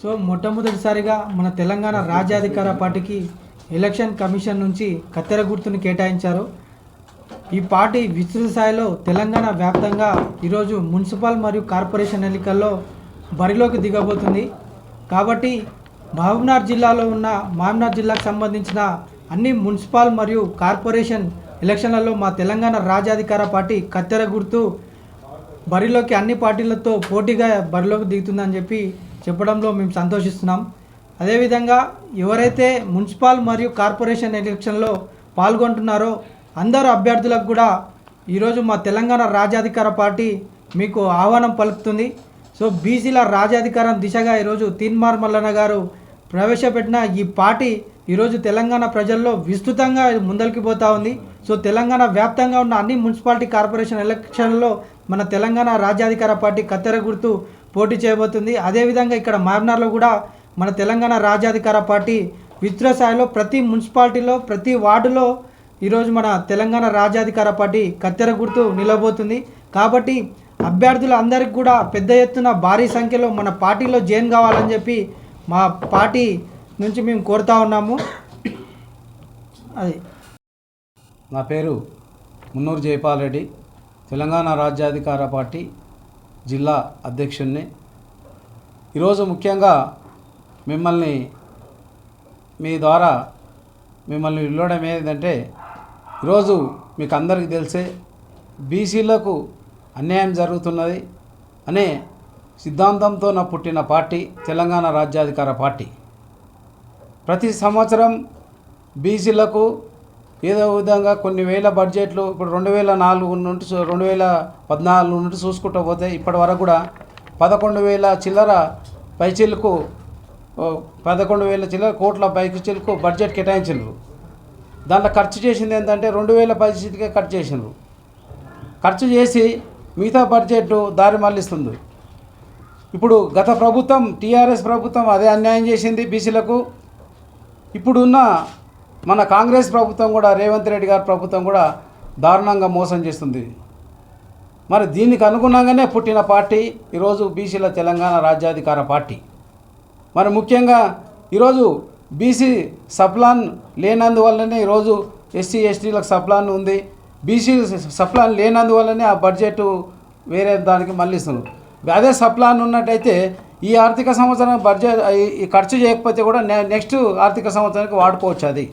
So మొట్టమొదటిసారిగా మన తెలంగాణ రాజ్యాధికార పార్టీకి ఎలక్షన్ కమిషన్ నుంచి కత్తెర గుర్తును కేటాయించారు. ఈ పార్టీ విస్తృత స్థాయిలో తెలంగాణ వ్యాప్తంగా ఈరోజు మున్సిపల్ మరియు కార్పొరేషన్ ఎన్నికల్లో బరిలోకి దిగబోతుంది. కాబట్టి మహబూబ్నార్ జిల్లాలో ఉన్న మహబూబ్నార్ జిల్లాకు సంబంధించిన అన్ని మున్సిపల్ మరియు కార్పొరేషన్ ఎలక్షన్లలో మా తెలంగాణ రాజ్యాధికార పార్టీ కత్తెర గుర్తు బరిలోకి అన్ని పార్టీలతో పోటీగా బరిలోకి దిగుతుందని చెప్పి చెప్పడంలో మేము సంతోషిస్తున్నాం. అదేవిధంగా ఎవరైతే మున్సిపల్ మరియు కార్పొరేషన్ ఎలక్షన్లో పాల్గొంటున్నారో అందరు అభ్యర్థులకు కూడా ఈరోజు మా తెలంగాణ రాజ్యాధికార పార్టీ మీకు ఆహ్వానం పలుకుతుంది. సో బీసీల రాజ్యాధికారం దిశగా ఈరోజు తీన్మార్ మల్లన్న గారు ప్రవేశపెట్టిన ఈ పార్టీ ఈరోజు తెలంగాణ ప్రజల్లో విస్తృతంగా ముందరికి పోతా ఉంది. సో తెలంగాణ వ్యాప్తంగా ఉన్న అన్ని మున్సిపాలిటీ కార్పొరేషన్ ఎలక్షన్లో మన తెలంగాణ రాజ్యాధికార పార్టీ కత్తెర గుర్తు పోటీ చేయబోతుంది. అదేవిధంగా ఇక్కడ మహబూబ్నగర్లో కూడా మన తెలంగాణ రాజ్యాధికార పార్టీ విస్తృత స్థాయిలో ప్రతి మున్సిపాలిటీలో ప్రతి వార్డులో ఈరోజు మన తెలంగాణ రాజ్యాధికార పార్టీ కత్తెర గుర్తు నిలబోతుంది. కాబట్టి అభ్యర్థులు అందరికి కూడా పెద్ద ఎత్తున భారీ సంఖ్యలో మన పార్టీలో జైన్ కావాలని చెప్పి మా పార్టీ నుంచి మేము కోరుతా ఉన్నాము. అది. నా పేరు మున్నూరు జయపాల్ రెడ్డి. తెలంగాణ రాజ్యాధికార పార్టీ జిల్లా అధ్యక్షుడిని ఈరోజు ముఖ్యంగా మిమ్మల్ని మీ ద్వారా మిమ్మల్ని వెళ్ళడం ఏంటంటే ఈరోజు మీకు అందరికీ తెలిసే బీసీలకు అన్యాయం జరుగుతున్నది అనే సిద్ధాంతంతో నా పుట్టిన పార్టీ తెలంగాణ రాజ్యాధికార పార్టీ. ప్రతి సంవత్సరం బీసీలకు ఏదో విధంగా కొన్ని వేల బడ్జెట్లు ఇప్పుడు రెండు వేల నాలుగు నుండి చూ- రెండు వేల పద్నాలుగు నుండి చూసుకుంటూ పోతే ఇప్పటి వరకు కూడా పదకొండు వేల చిల్లర పైచిలకు పదకొండు వేల చిల్లర కోట్ల పైచిలకు బడ్జెట్ కేటాయించారు దాంట్లో ఖర్చు చేసింది ఏంటంటే రెండు వేల పైచికే ఖర్చు చేసినారు ఖర్చు చేసి మిగతా బడ్జెట్ దారి మళ్ళిస్తుంది. ఇప్పుడు గత ప్రభుత్వం టీఆర్ఎస్ ప్రభుత్వం అదే అన్యాయం చేసింది బీసీలకు. ఇప్పుడున్న మన కాంగ్రెస్ ప్రభుత్వం కూడా రేవంత్ రెడ్డి గారి ప్రభుత్వం కూడా దారుణంగా మోసం చేస్తుంది. మరి దీనికి అనుగుణంగానే పుట్టిన పార్టీ ఈరోజు బీసీల తెలంగాణ రాజ్యాధికార పార్టీ. మరి ముఖ్యంగా ఈరోజు బీసీ సప్లాన్ లేనందువల్లనే ఈరోజు ఎస్సీ ఎస్టీలకు సప్లాన్ ఉంది. బీసీ సప్లాన్ లేనందువల్లనే ఆ బడ్జెట్ వేరే దానికి మళ్ళిస్తున్నారు. అదే సప్లాన్ ఉన్నట్టయితే ఈ ఆర్థిక సంవత్సరం బడ్జెట్ ఈ- ఖర్చు చేయకపోతే కూడా నె- నెక్స్ట్ ఆర్థిక సంవత్సరానికి వాడుకోవచ్చు అది.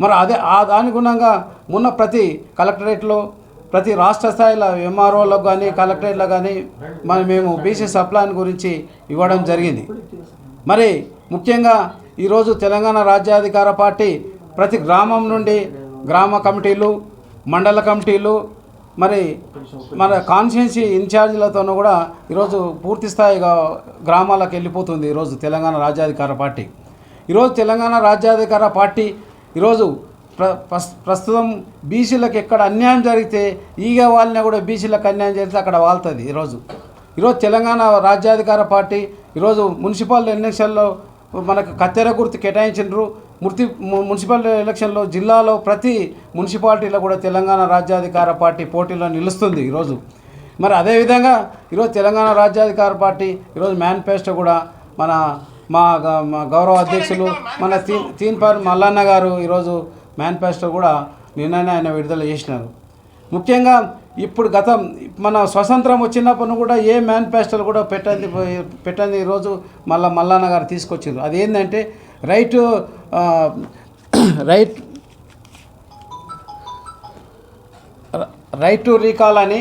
మరి అదే ఆ దాని గుణంగా మొన్న ప్రతి కలెక్టరేట్లో ప్రతి రాష్ట్ర స్థాయిలో ఎంఆర్ఓలకు కానీ కలెక్టరేట్లో కానీ మరి మేము బీసీ సప్లాన్ గురించి ఇవ్వడం జరిగింది. మరి ముఖ్యంగా ఈరోజు తెలంగాణ రాజ్యాధికార పార్టీ ప్రతి గ్రామం నుండి గ్రామ కమిటీలు మండల కమిటీలు మరి మన కాన్స్టిట్యున్సీ ఇన్ఛార్జీలతోనూ కూడా ఈరోజు పూర్తి స్థాయిగా గ్రామాలకు వెళ్ళిపోతుంది ఈరోజు తెలంగాణ రాజ్యాధికార పార్టీ. ఈరోజు తెలంగాణ రాజ్యాధికార పార్టీ ఈరోజు ప్ర ప్రస్- ప్రస్తుతం బీసీలకు ఎక్కడ అన్యాయం జరిగితే ఈగ వాళ్ళని కూడా బీసీలకు అన్యాయం జరిగితే అక్కడ వాళ్తుంది ఈరోజు. ఈరోజు తెలంగాణ రాజ్యాధికార పార్టీ ఈరోజు మున్సిపల్ ఎలక్షన్లో మనకు కత్తెర గుర్తు కేటాయించారు మృతి మున్సిపల్ ఎలక్షన్లో జిల్లాలో ప్రతి మున్సిపాలిటీలో కూడా తెలంగాణ రాజ్యాధికార పార్టీ పోటీలో నిలుస్తుంది ఈరోజు. మరి అదేవిధంగా ఈరోజు తెలంగాణ రాజ్యాధికార పార్టీ ఈరోజు మేనిఫెస్టో కూడా మన మా గౌరవ అధ్యక్షులు మన తీ తీన్పార్ మల్లన్న గారు ఈరోజు మేనిఫెస్టో కూడా నిన్ననే ఆయన విడుదల చేసినారు. ముఖ్యంగా ఇప్పుడు గతం మన స్వతంత్రం వచ్చినప్పుడు కూడా ఏ మేనిఫెస్టోలు కూడా పెట్టండి పెట్టండి ఈరోజు మళ్ళా మల్లన్న గారు తీసుకొచ్చారు అది ఏంటంటే right right right to recall అని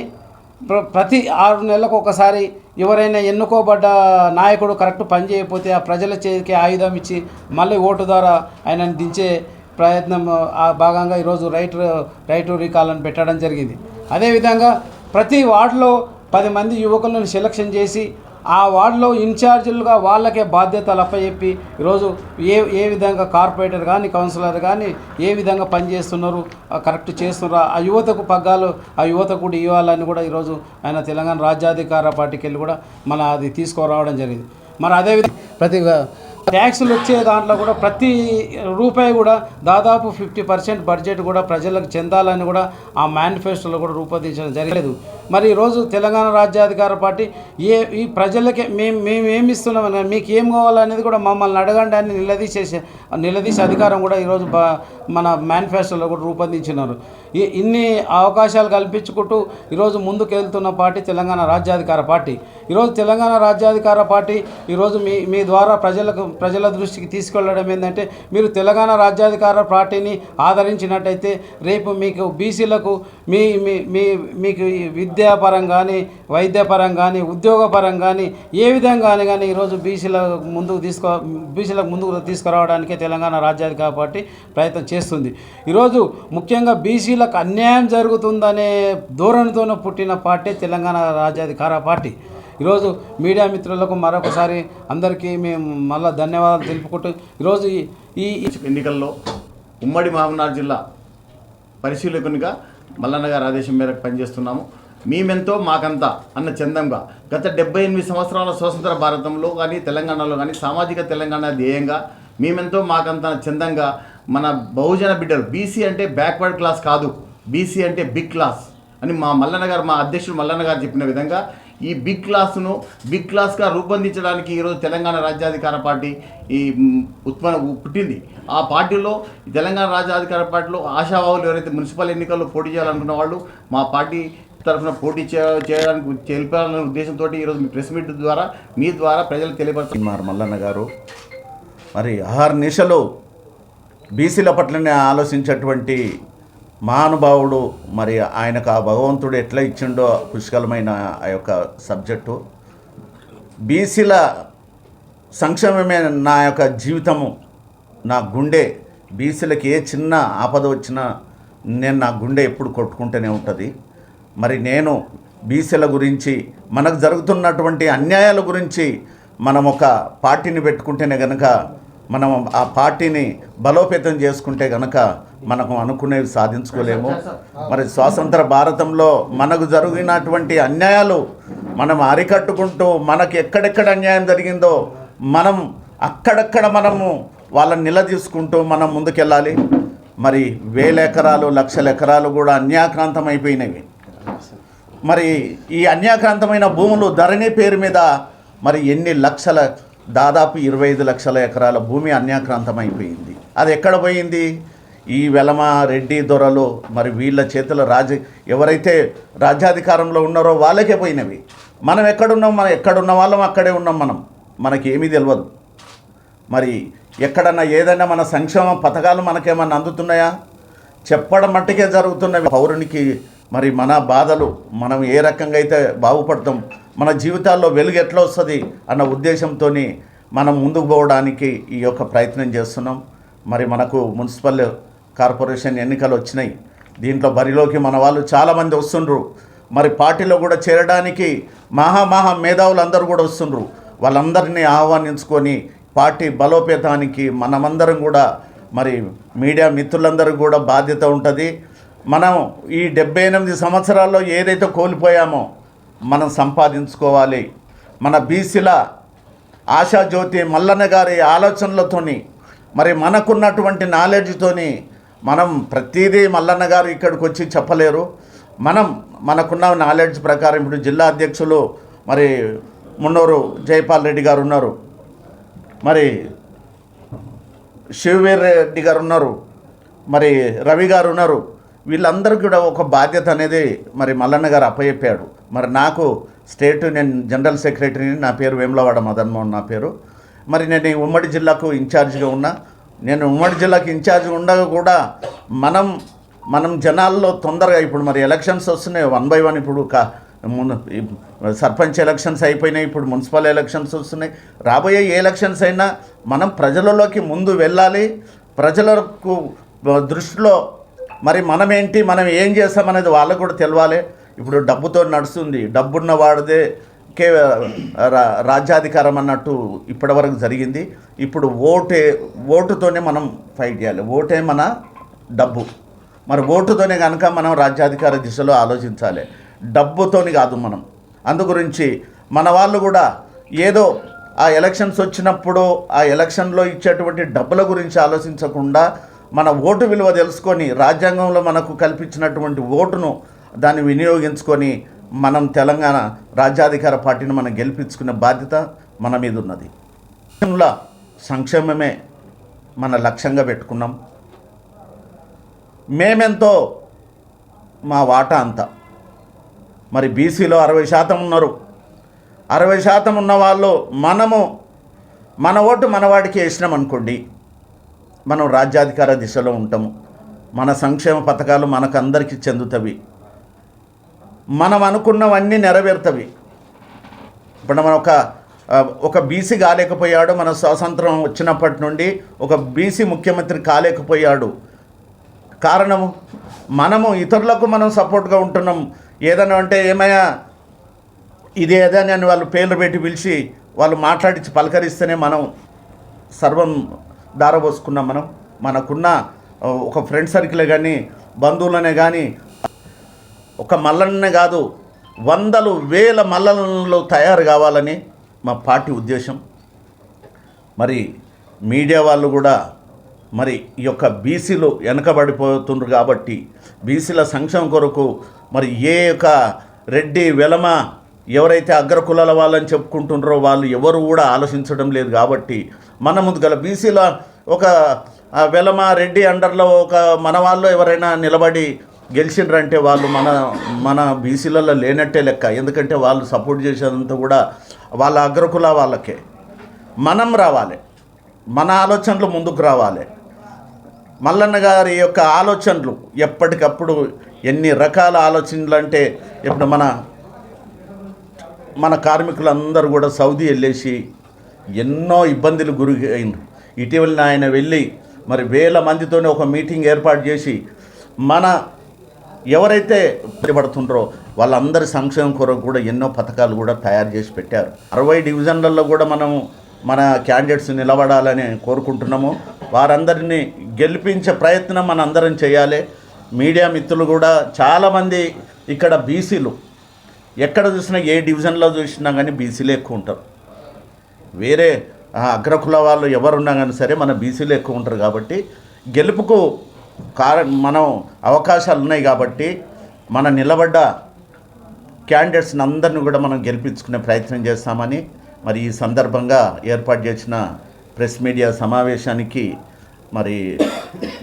ప్ర- ప్రతి ఆరు నెలలకు ఒకసారి ఎవరైనా ఎన్నుకోబడ్డ నాయకుడు కరెక్ట్ పని చేయకపోతే ఆ ప్రజల చేతికి ఆయుధం ఇచ్చి మళ్ళీ ఓటు ద్వారా ఆయనను దించే ప్రయత్నం ఆ భాగంగా ఈరోజు రైట్ రైట్ రీకాలను పెట్టడం జరిగింది. అదేవిధంగా ప్రతి వార్డులో పది మంది యువకులను సెలక్షన్ చేసి ఆ వార్డులో ఇన్ఛార్జీలుగా వాళ్ళకే బాధ్యతలు అప్పచెప్పి ఈరోజు ఏ ఏ విధంగా కార్పొరేటర్ కానీ కౌన్సిలర్ కానీ ఏ విధంగా పనిచేస్తున్నారు కరెక్ట్ చేస్తున్నారు? ఆ యువతకు పగ్గాలు ఆ యువతకు కూడా ఇవ్వాలని కూడా ఈరోజు ఆయన తెలంగాణ రాజ్యాధికార పార్టీకి వెళ్ళి కూడా మన అది తీసుకురావడం జరిగింది. మరి అదేవిధంగా ప్రతి ట్యాక్సులు వచ్చే దాంట్లో కూడా ప్రతి రూపాయి కూడా దాదాపు ఫిఫ్టీ పర్సెంట్ బడ్జెట్ కూడా ప్రజలకు చెందాలని కూడా ఆ మేనిఫెస్టోలో కూడా రూపొందించడం జరగలేదు. మరి ఈరోజు తెలంగాణ రాజ్యాధికార పార్టీ ఏ ఈ ప్రజలకే మేము మేము ఏమి ఇస్తున్నామని మీకు ఏం కావాలనేది కూడా మమ్మల్ని అడగండి అని నిలదీసేసే నిలదీసే అధికారం కూడా ఈరోజు మన మేనిఫెస్టోలో కూడా రూపొందించినారు. ఈ ఇన్ని అవకాశాలు కల్పించుకుంటూ ఈరోజు ముందుకు వెళ్తున్న పార్టీ తెలంగాణ రాజ్యాధికార పార్టీ. ఈరోజు తెలంగాణ రాజ్యాధికార పార్టీ ఈరోజు మీ మీ ద్వారా ప్రజలకు ప్రజల దృష్టికి తీసుకెళ్ళడం ఏంటంటే మీరు తెలంగాణ రాజ్యాధికార పార్టీని ఆదరించినట్టయితే రేపు మీకు బీసీలకు మీ మీ మీ మీకు ఈ విద్యాపరం కానీ వైద్యపరం కానీ ఉద్యోగపరం కానీ ఏ విధంగా కానీ ఈరోజు బీసీల ముందుకు తీసుకో బీసీలకు ముందుకు తీసుకురావడానికే తెలంగాణ రాజ్యాధికార పార్టీ ప్రయత్నం చేస్తుంది. ఈరోజు ముఖ్యంగా బీసీలకు అన్యాయం జరుగుతుందనే ధోరణితోనే పుట్టిన పార్టీ తెలంగాణ రాజ్యాధికార పార్టీ. ఈరోజు మీడియా మిత్రులకు మరొకసారి అందరికీ మేము మళ్ళీ ధన్యవాదాలు తెలుపుకుంటూ ఈరోజు ఈ ఈ ఎన్నికల్లో ఉమ్మడి మహబూబ్నగర్ జిల్లా పరిశీలకునిగా మల్లన్న గారి ఆదేశం మేరకు పనిచేస్తున్నాము. మేమెంతో మాకంతా అన్న చందంగా గత డెబ్బై ఎనిమిది సంవత్సరాల స్వతంత్ర భారతంలో కానీ తెలంగాణలో కానీ సామాజిక తెలంగాణ ధ్యేయంగా మేమెంతో మాకంత చందంగా మన బహుజన బిడ్డలు బీసీ అంటే బ్యాక్వర్డ్ క్లాస్ కాదు బీసీ అంటే బిగ్ క్లాస్ అని మా మల్లన్న గారు మా అధ్యక్షుడు మల్లన్న గారు చెప్పిన విధంగా ఈ బిగ్ క్లాస్ను బిగ్ క్లాస్గా రూపొందించడానికి ఈరోజు తెలంగాణ రాజ్యాధికార పార్టీ ఈ ఉత్పన్న పుట్టింది. ఆ పార్టీలో ఈ తెలంగాణ రాజ్యాధికార పార్టీలో ఆశావాహులు ఎవరైతే మున్సిపల్ ఎన్నికల్లో పోటీ చేయాలనుకున్న వాళ్ళు మా పార్టీ తరఫున పోటీ చేయడానికి తెలిపాలనే ఉద్దేశంతో ఈరోజు మీ ప్రెస్ మీట్ ద్వారా మీ ద్వారా ప్రజలు తెలియపరుస్తున్నారు మల్లన్న గారు మరి ఆహార నిశలు బీసీల పట్లనే ఆలోచించేటువంటి మహానుభావుడు మరి ఆయనకు ఆ భగవంతుడు ఎట్లా ఇచ్చిండో పుష్కలమైన ఆ యొక్క సబ్జెక్టు. బీసీల సంక్షేమమే నా యొక్క జీవితము నా గుండె. బీసీలకి ఏ చిన్న ఆపద వచ్చినా నేను నా గుండె ఎప్పుడు కొట్టుకుంటూనే ఉంటుంది. మరి నేను బీసీల గురించి మనకు జరుగుతున్నటువంటి అన్యాయాల గురించి మనం ఒక పార్టీని పెట్టుకుంటేనే గనక మనం ఆ పార్టీని బలోపేతం చేసుకుంటే గనక మనకు అనుకునేవి సాధించుకోలేము. మరి స్వాతంత్ర భారతంలో మనకు జరిగినటువంటి అన్యాయాలు మనం అరికట్టుకుంటూ మనకి ఎక్కడెక్కడ అన్యాయం జరిగిందో మనం అక్కడక్కడ మనము వాళ్ళని నిలదీసుకుంటూ మనం ముందుకెళ్ళాలి. మరి వేల ఎకరాలు లక్షల ఎకరాలు కూడా అన్యాక్రాంతం అయిపోయినవి మరి ఈ అన్యాక్రాంతమైన భూములు ధరణి పేరు మీద మరి ఎన్ని లక్షల దాదాపు ఇరవై ఐదు లక్షల ఎకరాల భూమి అన్యాక్రాంతం అయిపోయింది అది ఎక్కడ పోయింది? ఈ వెలమ రెడ్డి దొరలు మరి వీళ్ళ చేతుల రాజ ఎవరైతే రాజ్యాధికారంలో ఉన్నారో వాళ్ళకే పోయినవి. మనం ఎక్కడున్నాం? మనం ఎక్కడున్న వాళ్ళం? అక్కడే ఉన్నాం మనం. మనకి ఏమీ తెలియదు మరి ఎక్కడన్నా ఏదైనా మన సంక్షేమ పథకాలు మనకేమన్నా అందుతున్నాయా? చెప్పడం మట్టుకే జరుగుతున్నవి. పౌరునికి మరి మన బాధలు మనం ఏ రకంగా అయితే బాగుపడతాం మన జీవితాల్లో వెలుగు ఎట్లా వస్తుంది అన్న ఉద్దేశంతో మనం ముందుకు పోవడానికి ఈ యొక్క ప్రయత్నం చేస్తున్నాం. మరి మనకు మున్సిపల్ కార్పొరేషన్ ఎన్నికలు వచ్చినాయి. దీంట్లో బరిలోకి మన వాళ్ళు చాలామంది వస్తుండ్రు. మరి పార్టీలో కూడా చేరడానికి మహా మహా మేధావులు అందరూ కూడా వస్తుండ్రు. వాళ్ళందరినీ ఆహ్వానించుకొని పార్టీ బలోపేతానికి మనమందరం కూడా మరి మీడియా మిత్రులందరూ కూడా బాధ్యత ఉంటుంది. మనం ఈ డెబ్బై ఎనిమిది సంవత్సరాల్లో ఏదైతే కోల్పోయామో మనం సంపాదించుకోవాలి. మన బీసీల ఆశాజ్యోతి మల్లన్న గారి ఆలోచనలతోని మరి మనకున్నటువంటి నాలెడ్జ్తోని మనం ప్రతిదీ మల్లన్న గారు ఇక్కడికి వచ్చి చెప్పలేరు. మనం మనకున్న నాలెడ్జ్ ప్రకారం ఇప్పుడు జిల్లా అధ్యక్షులు మరి మున్నూరు జైపాల్ రెడ్డి గారు ఉన్నారు. మరి శివవీర్ రెడ్డి గారు ఉన్నారు. మరి రవి గారు ఉన్నారు. వీళ్ళందరికీ కూడా ఒక బాధ్యత అనేది మరి మల్లన్న గారు అప్పచెప్పాడు. మరి నాకు స్టేట్ నేను జనరల్ సెక్రటరీని నా పేరు వేములవాడ మదన్మోహన్ నా పేరు. మరి నేను ఈ ఉమ్మడి జిల్లాకు ఇన్ఛార్జ్గా ఉన్నా. నేను ఉమ్మడి జిల్లాకు ఇన్ఛార్జ్ ఉండగా కూడా మనం మనం జనాల్లో తొందరగా ఇప్పుడు మరి ఎలక్షన్స్ వస్తున్నాయి. వన్ బై వన్ ఇప్పుడు కా సర్పంచ్ ఎలక్షన్స్ అయిపోయినాయి. ఇప్పుడు మున్సిపల్ ఎలక్షన్స్ వస్తున్నాయి. రాబోయే ఏ ఎలక్షన్స్ అయినా మనం ప్రజలలోకి ముందు వెళ్ళాలి. ప్రజలకు దృష్టిలో మరి మనం ఏంటి మనం ఏం చేస్తామనేది వాళ్ళకు కూడా తెలవాలి. ఇప్పుడు డబ్బుతో నడుస్తుంది. డబ్బున్న వాడిదే కే రా- రాజ్యాధికారం అన్నట్టు ఇప్పటివరకు జరిగింది. ఇప్పుడు ఓటే ఓటుతోనే మనం ఫైట్ చేయాలి. ఓటే మన డబ్బు. మరి ఓటుతోనే కనుక మనం రాజ్యాధికార దిశలో ఆలోచించాలి. డబ్బుతోని కాదు మనం. అందు గురించి మన వాళ్ళు కూడా ఏదో ఆ ఎలక్షన్స్ వచ్చినప్పుడు ఆ ఎలక్షన్లో ఇచ్చేటువంటి డబ్బుల గురించి ఆలోచించకుండా మన ఓటు విలువ తెలుసుకొని రాజ్యాంగంలో మనకు కల్పించినటువంటి ఓటును దాన్ని వినియోగించుకొని మనం తెలంగాణ రాజ్యాధికార పార్టీని మనం గెలిపించుకునే బాధ్యత మన మీద ఉన్నది. సంక్షేమమే మన లక్ష్యంగా పెట్టుకున్నాం. మేమెంతో మా వాటా అంతా. మరి బీసీలో అరవై శాతం ఉన్నారు. అరవై శాతం ఉన్న వాళ్ళు మనము మన ఓటు మనవాడికి వేసినాం అనుకోండి మనం రాజ్యాధికార దిశలో ఉంటాము. మన సంక్షేమ పథకాలు మనకందరికీ చెందుతవి. మనం అనుకున్నవన్నీ నెరవేరుతవి. ఇప్పుడు మనం ఒక ఒక బీసీ కాలేకపోయాడు మన స్వాతంత్రం వచ్చినప్పటి నుండి ఒక బీసీ ముఖ్యమంత్రి కాలేకపోయాడు. కారణము? మనము ఇతరులకు మనం సపోర్ట్గా ఉంటున్నాం. ఏదైనా అంటే ఏమయ్యా ఇది ఏదని అని వాళ్ళు పేర్లు పెట్టి పిలిచి వాళ్ళు మాట్లాడించి పలకరిస్తేనే మనం సర్వం దారబోసుకున్నాం మనం. మనకున్న ఒక ఫ్రెండ్ సర్కిలే కానీ బంధువులనే కానీ ఒక మల్లన్నే కాదు వందలు వేల మల్లలు తయారు కావాలని మా పార్టీ ఉద్దేశం. మరి మీడియా వాళ్ళు కూడా మరి ఈ యొక్క బీసీలు వెనకబడిపోతుండ్రు కాబట్టి బీసీల సంక్షేమం కొరకు మరి ఏ యొక్క రెడ్డి వెలమ ఎవరైతే అగ్రకులాల వాళ్ళని చెప్పుకుంటుండ్రో వాళ్ళు ఎవరు కూడా ఆలోచించడం లేదు కాబట్టి మన ముందు గల బీసీల ఒక వెలమ రెడ్డి అండర్లో ఒక మన వాళ్ళు ఎవరైనా నిలబడి గెలిచిండ్రంటే వాళ్ళు మన మన బీసీలలో లేనట్టే లెక్క. ఎందుకంటే వాళ్ళు సపోర్ట్ చేసేదంతా కూడా వాళ్ళ అగ్రకుల వాళ్ళకే. మనం రావాలి. మన ఆలోచనలు ముందుకు రావాలి. మల్లన్న గారి యొక్క ఆలోచనలు ఎప్పటికప్పుడు ఎన్ని రకాల ఆలోచనలు అంటే ఇప్పుడు మన మన కార్మికులందరూ కూడా సౌదీ వెళ్ళేసి ఎన్నో ఇబ్బందులు గురి అయినారు ఇటీవల ఆయన వెళ్ళి మరి వేల మందితోనే ఒక మీటింగ్ ఏర్పాటు చేసి మన ఎవరైతే పడుతుండ్రో వాళ్ళందరి సంక్షేమం కొరకు కూడా ఎన్నో పథకాలు కూడా తయారు చేసి పెట్టారు. అరవై డివిజన్లలో కూడా మనం మన క్యాండిడేట్స్ నిలబడాలని కోరుకుంటున్నాము. వారందరినీ గెలిపించే ప్రయత్నం మన అందరం చేయాలి. మీడియా మిత్రులు కూడా చాలామంది ఇక్కడ బీసీలు ఎక్కడ చూసినా ఏ డివిజన్లో చూసినా కానీ బీసీలు ఎక్కువ ఉంటారు. వేరే అగ్రకుల వాళ్ళు ఎవరున్నా కానీ సరే మన బీసీలు ఎక్కువ ఉంటారు కాబట్టి గెలుపుకు కారణం మనం అవకాశాలు ఉన్నాయి కాబట్టి మన నిలబడ్డ క్యాండిడేట్స్ని అందరిని కూడా మనం గెలిపించుకునే ప్రయత్నం చేస్తామని మరి ఈ సందర్భంగా ఏర్పాటు చేసిన ప్రెస్ మీడియా సమావేశానికి మరి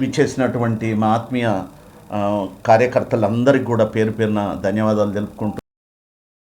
విచ్చేసినటువంటి మా ఆత్మీయ కార్యకర్తలందరికీ కూడా పేరు పేరున ధన్యవాదాలు తెలుపుకుంటూ